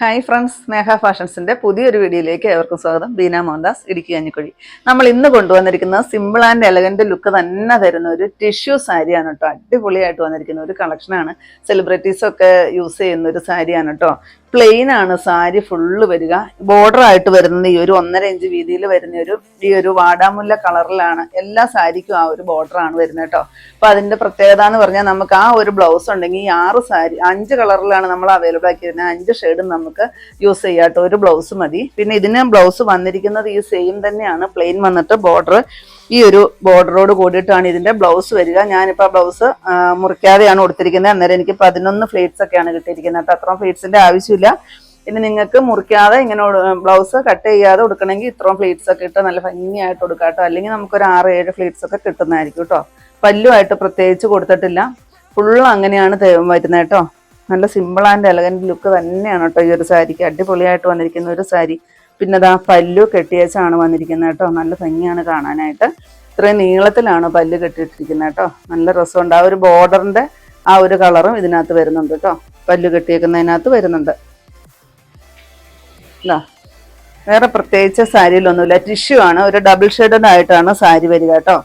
Hi friends സ്നേഹ ഫാഷൻസിന്റെ പുതിയൊരു വീഡിയോയിലേക്ക് ഏവർക്കും സ്വാഗതം. ബീന മോഹൻദാസ് ഇടുക്കി കഞ്ഞിക്കുഴി. നമ്മൾ ഇന്ന് കൊണ്ടുവന്നിരിക്കുന്നത് സിമ്പിൾ ആൻഡ് എലഗന്റ് ലുക്ക് തന്നെ തരുന്ന ഒരു ടിഷ്യൂ സാരിയാണ് കേട്ടോ. അടിപൊളിയായിട്ട് വന്നിരിക്കുന്ന ഒരു കളക്ഷനാണ് സെലിബ്രിറ്റീസൊക്കെ യൂസ് ചെയ്യുന്ന ഒരു സാരിയാണ് കേട്ടോ. പ്ലെയിൻ ആണ് സാരി ഫുള്ള് വരിക. ബോർഡർ ആയിട്ട് വരുന്ന ഈ ഒരു ഒന്നര ഇഞ്ച് വീതിയിൽ വരുന്ന ഒരു ഈ ഒരു വാടാമുല്ല കളറിലാണ്. എല്ലാ സാരിക്കും ആ ഒരു ബോർഡർ ആണ് വരുന്നത് കേട്ടോ. അപ്പൊ അതിന്റെ പ്രത്യേകത എന്ന് പറഞ്ഞാൽ നമുക്ക് ആ ഒരു ബ്ലൗസ് ഉണ്ടെങ്കിൽ ഈ ആറ് സാരി അഞ്ച് കളറിലാണ് നമ്മൾ അവൈലബിൾ ആക്കിയിരുന്നത് അഞ്ച് ഷെയ്ഡും നമുക്ക് യൂസ് ചെയ്യാട്ടോ ഒരു ബ്ലൗസ് മതി. പിന്നെ ഇതിന് ബ്ലൗസ് വന്നിരിക്കുന്നത് ഈ സെയിം തന്നെയാണ്. പ്ലെയിൻ വന്നിട്ട് ബോർഡർ ഈ ഒരു ബോർഡറോട് കൂടിയിട്ടാണ് ഇതിന്റെ ബ്ലൗസ് വരിക. ഞാനിപ്പോൾ ബ്ലൗസ് മുറിക്കാതെയാണ് കൊടുത്തിരിക്കുന്നത് അന്നേരം എനിക്ക് പതിനൊന്ന് ഫ്ലേറ്റ്സ് ഒക്കെയാണ് കിട്ടിയിരിക്കുന്നത്. കേട്ടോ അത്രയും ഫ്ലേറ്റ്സിന്റെ ആവശ്യമില്ല. ഇനി നിങ്ങൾക്ക് മുറിക്കാതെ ഇങ്ങനെ ബ്ലൗസ് കട്ട് ചെയ്യാതെ കൊടുക്കണമെങ്കിൽ ഇത്രയും ഫ്ലേറ്റ്സ് ഒക്കെ ഇട്ട് നല്ല ഭംഗിയായിട്ട് കൊടുക്കാം കേട്ടോ. അല്ലെങ്കിൽ നമുക്കൊരു ആറ് ഏഴ് ഫ്ലേറ്റ്സ് ഒക്കെ കിട്ടുന്നതായിരിക്കും കേട്ടോ. പല്ലുമായിട്ട് പ്രത്യേകിച്ച് കൊടുത്തിട്ടില്ല. ഫുള്ള് അങ്ങനെയാണ് വരുന്നത് കേട്ടോ. നല്ല സിമ്പിൾ ആൻഡ് എലഗന്റ് ലുക്ക് തന്നെയാണ് കേട്ടോ ഈ ഒരു സാരിക്ക്. അടിപൊളിയായിട്ട് വന്നിരിക്കുന്ന ഒരു സാരി. പിന്നെ ദാ പല്ലു കെട്ടിയേച്ചാണ് വന്നിരിക്കുന്നത് കേട്ടോ. നല്ല ഭംഗിയാണ് കാണാനായിട്ട്. ഇത്രയും നീളത്തിലാണ് പല്ല് കെട്ടിയിട്ടിരിക്കുന്നത് കേട്ടോ. നല്ല രസമുണ്ട്. ആ ഒരു ബോർഡറിന്റെ ആ ഒരു കളറും ഇതിനകത്ത് വരുന്നുണ്ട് കേട്ടോ. പല്ല് കെട്ടിയേക്കുന്നതിനകത്ത് വരുന്നുണ്ട്. ഇതാ. വേറെ പ്രത്യേകിച്ച് സാരിയിലൊന്നുമില്ല. ടിഷ്യൂ ആണ്. ഒരു ഡബിൾ ഷെയ്ഡഡ് ആയിട്ടാണ് സാരി വരിക കേട്ടോ.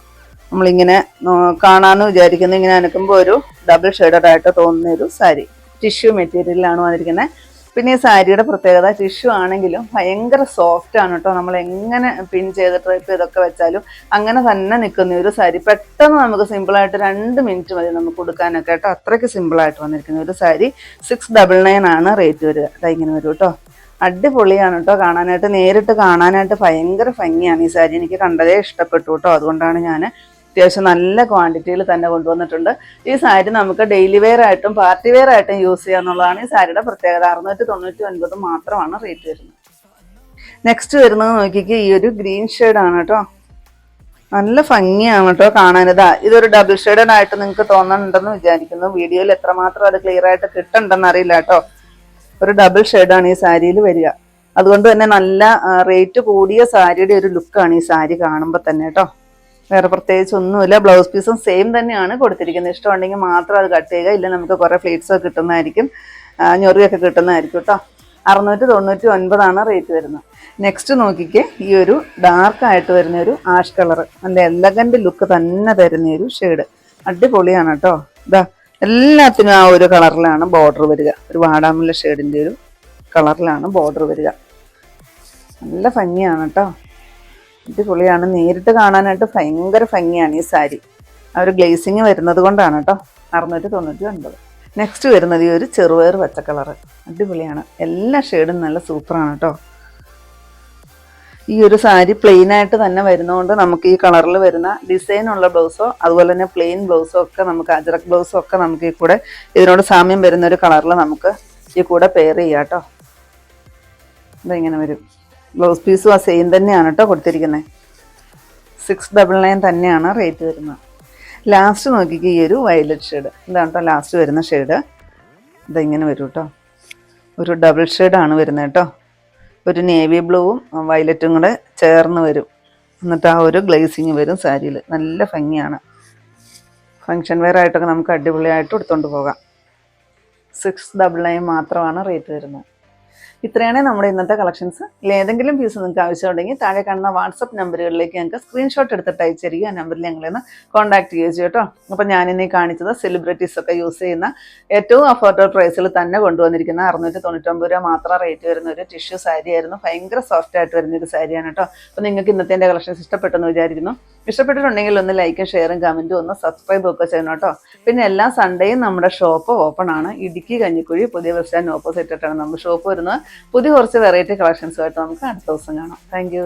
നമ്മളിങ്ങനെ കാണാമെന്ന് കാണാന്ന് വിചാരിക്കുന്നത് ഇങ്ങനെ അനക്കുമ്പോൾ ഒരു ഡബിൾ ഷെയ്ഡഡ് ആയിട്ട് തോന്നുന്ന ഒരു സാരി. ടിഷ്യൂ മെറ്റീരിയലാണ് വന്നിരിക്കുന്നത്. പിന്നെ ഈ സാരിയുടെ പ്രത്യേകത ടിഷ്യൂ ആണെങ്കിലും ഭയങ്കര സോഫ്റ്റ് ആണ് കേട്ടോ. നമ്മൾ എങ്ങനെ പിൻ ചെയ്ത് ട്രൈപ്പ് ഇതൊക്കെ വെച്ചാലും അങ്ങനെ തന്നെ നിൽക്കുന്ന ഒരു സാരി. പെട്ടെന്ന് നമുക്ക് സിമ്പിളായിട്ട് രണ്ട് മിനിറ്റ് മതി നമുക്ക് കൊടുക്കാനൊക്കെ കേട്ടോ. അത്രയ്ക്ക് സിമ്പിളായിട്ട് വന്നിരിക്കുന്ന ഒരു സാരി. സിക്സ് ഡബിൾ നയൻ ആണ് റേറ്റ് വരിക. അത് ഇങ്ങനെ വരും കേട്ടോ. അടിപൊളിയാണ് കേട്ടോ. കാണാനായിട്ട് നേരിട്ട് കാണാനായിട്ട് ഭയങ്കര ഭംഗിയാണ് ഈ സാരി. എനിക്ക് കണ്ടതേ ഇഷ്ടപ്പെട്ടു കേട്ടോ. അതുകൊണ്ടാണ് ഞാൻ അത്യാവശ്യം നല്ല ക്വാണ്ടിറ്റിയിൽ തന്നെ കൊണ്ടുവന്നിട്ടുണ്ട്. ഈ സാരി നമുക്ക് ഡെയിലി വെയർ ആയിട്ടും പാർട്ടി വെയർ ആയിട്ടും യൂസ് ചെയ്യാന്നുള്ളതാണ് ഈ സാരിയുടെ പ്രത്യേകത. അറുന്നൂറ്റി തൊണ്ണൂറ്റി ഒൻപത് മാത്രമാണ് റേറ്റ് വരുന്നത്. നെക്സ്റ്റ് വരുന്നത് നോക്കിക്ക് ഈ ഒരു ഗ്രീൻ ആണ് കേട്ടോ. നല്ല ഭംഗിയാണ് കേട്ടോ കാണാനിതാ ഇതൊരു ഡബിൾ ഷെയ്ഡഡ് ആയിട്ട് നിങ്ങൾക്ക് തോന്നുന്നുണ്ടെന്ന് വിചാരിക്കുന്നു. വീഡിയോയിൽ എത്രമാത്രം അത് ക്ലിയർ ആയിട്ട് കിട്ടുന്നുണ്ടെന്ന് അറിയില്ല കേട്ടോ. ഒരു ഡബിൾ ഷെയ്ഡാണ് ഈ സാരിയിൽ വരിക. അതുകൊണ്ട് തന്നെ നല്ല റേറ്റ് കൂടിയ സാരിയുടെ ഒരു ലുക്കാണ് ഈ സാരി കാണുമ്പോൾ തന്നെ കേട്ടോ. വേറെ പ്രത്യേകിച്ച് ഒന്നുമില്ല. ബ്ലൗസ് പീസും സെയിം തന്നെയാണ് കൊടുത്തിരിക്കുന്നത്. ഇഷ്ടമുണ്ടെങ്കിൽ മാത്രം അത് കട്ട് ചെയ്യുക. ഇല്ല നമുക്ക് കുറേ ഫ്ലീറ്റ്സ് ഒക്കെ കിട്ടുന്നതായിരിക്കും. ഞൊറിയൊക്കെ കിട്ടുന്നതായിരിക്കും കേട്ടോ അറുന്നൂറ്റി തൊണ്ണൂറ്റി ഒൻപതാണ് റേറ്റ് വരുന്നത്. നെക്സ്റ്റ് നോക്കിക്കേ ഈ ഒരു ഡാർക്ക് ആയിട്ട് വരുന്ന ഒരു ആഷ് കളർ നല്ല എലഗന്റ് ലുക്ക് തന്നെ തരുന്ന ഒരു ഷെയ്ഡ് അടിപൊളിയാണ് കേട്ടോ ഇതാ എല്ലാത്തിനും ആ ഒരു കളറിലാണ് ബോർഡർ വരിക. ഒരു വാടാമുല്ല ഷെയ്ഡിന്റെ ഒരു കളറിലാണ് ബോർഡർ വരിക. നല്ല ഭംഗിയാണ് കേട്ടോ അടിപൊളിയാണ്. നേരിട്ട് കാണാനായിട്ട് ഭയങ്കര ഭംഗിയാണ് ഈ സാരി. ആ ഒരു ഗ്ലേസിങ് വരുന്നത് കൊണ്ടാണ് കേട്ടോ അറുന്നൂറ്റി തൊണ്ണൂറ്റി ഒൻപത്. നെക്സ്റ്റ് വരുന്നത് ഈ ഒരു ചെറുപയർ പച്ച കളറ് അടിപൊളിയാണ്. എല്ലാ ഷെയ്ഡും നല്ല സൂപ്പറാണ് കേട്ടോ ഈ ഒരു സാരി പ്ലെയിൻ ആയിട്ട് തന്നെ വരുന്നതുകൊണ്ട് നമുക്ക് ഈ കളറിൽ വരുന്ന ഡിസൈൻ ഉള്ള ബ്ലൗസോ അതുപോലെ തന്നെ പ്ലെയിൻ ബ്ലൗസോ ഒക്കെ നമുക്ക് അജറക് ബ്ലൗസോ ഒക്കെ നമുക്ക് ഈ കൂടെ ഇതിനോട് സാമ്യം വരുന്ന ഒരു കളറിൽ നമുക്ക് ഈ കൂടെ പെയർ ചെയ്യാം കേട്ടോ ഇതിങ്ങനെ വരും? ബ്ലൗസ് പീസും ആ സെയിം തന്നെയാണ് കേട്ടോ കൊടുത്തിരിക്കുന്നത് സിക്സ് ഡബിൾ നയൻ തന്നെയാണ് റേറ്റ് വരുന്നത്. ലാസ്റ്റ് നോക്കിക്ക് ഈ ഒരു വയലറ്റ് ഷെയ്ഡ് ഇതാണ് കേട്ടോ ലാസ്റ്റ് വരുന്ന ഷെയ്ഡ് ഇതിങ്ങനെ വരും കേട്ടോ ഒരു ഡബിൾ ഷെയ്ഡാണ് വരുന്നത് കേട്ടോ ഒരു നേവി ബ്ലൂവും വയലറ്റും കൂടെ ചേർന്ന് വരും. എന്നിട്ട് ആ ഒരു ഗ്ലേസിങ് വരും സാരിയിൽ നല്ല ഭംഗിയാണ്. ഫങ്ഷൻ വെയർ ആയിട്ടൊക്കെ നമുക്ക് അടിപൊളിയായിട്ട് എടുത്തുകൊണ്ട് പോകാം. സിക്സ് ഡബിൾ നയൻ മാത്രമാണ് റേറ്റ് വരുന്നത്. ഇത്രയാണ് നമ്മുടെ ഇന്നത്തെ കളക്ഷൻസ് ഏതെങ്കിലും പീസ് നിങ്ങൾക്ക് ആവശ്യമുണ്ടെങ്കിൽ താഴെ കാണുന്ന വാട്സപ്പ് നമ്പറുകളിലേക്ക് ഞങ്ങൾക്ക് സ്ക്രീൻഷോട്ട് എടുത്തിട്ട് അയച്ചു തരിക. ആ നമ്പറിൽ ഞങ്ങളെ ഒന്ന് കോൺടാക്ട് ചെയ്യുക കേട്ടോ. അപ്പോൾ ഈ കാണിച്ചത് സെലിബ്രിറ്റീസ് ഒക്കെ യൂസ് ചെയ്യുന്ന ഏറ്റവും അഫോർഡബിൾ പ്രൈസിൽ തന്നെ കൊണ്ടുവന്നിരിക്കുന്ന അറുന്നൂറ്റി തൊണ്ണൂറ്റൊമ്പത് രൂപ മാത്രം റേറ്റ് വരുന്ന ഒരു ടിഷ്യൂ സാരി ആയിരുന്നു ഭയങ്കര സോഫ്റ്റ് ആയിട്ട് വരുന്ന ഒരു സാരിയാണ് കേട്ടോ. അപ്പോൾ നിങ്ങൾക്ക് ഇന്നത്തെ കളക്ഷൻസ് ഇഷ്ടപ്പെട്ടെന്ന് വിചാരിക്കുന്നു. ഇഷ്ടപ്പെട്ടിട്ടുണ്ടെങ്കിൽ ഒന്ന് ലൈക്കും ഷെയറും കമന്റും ഒന്ന് സബ്സ്ക്രൈബ് ഒക്കെ ചെയ്യണം കേട്ടോ. പിന്നെ എല്ലാ സൺഡേയും നമ്മുടെ ഷോപ്പ് ഓപ്പൺ ആണ്. ഇടുക്കി കഞ്ഞിക്കുഴി പുതിയ ബസ് സ്റ്റാൻഡ് ഓപ്പോസിറ്റ് ആയിട്ടാണ് നമ്മുടെ ഷോപ്പ് വരുന്നത്. പുതിയ കുറച്ച് വെറൈറ്റി കളക്ഷൻസുമായിട്ട് നമുക്ക് അടുത്ത ദിവസം കാണാം. താങ്ക്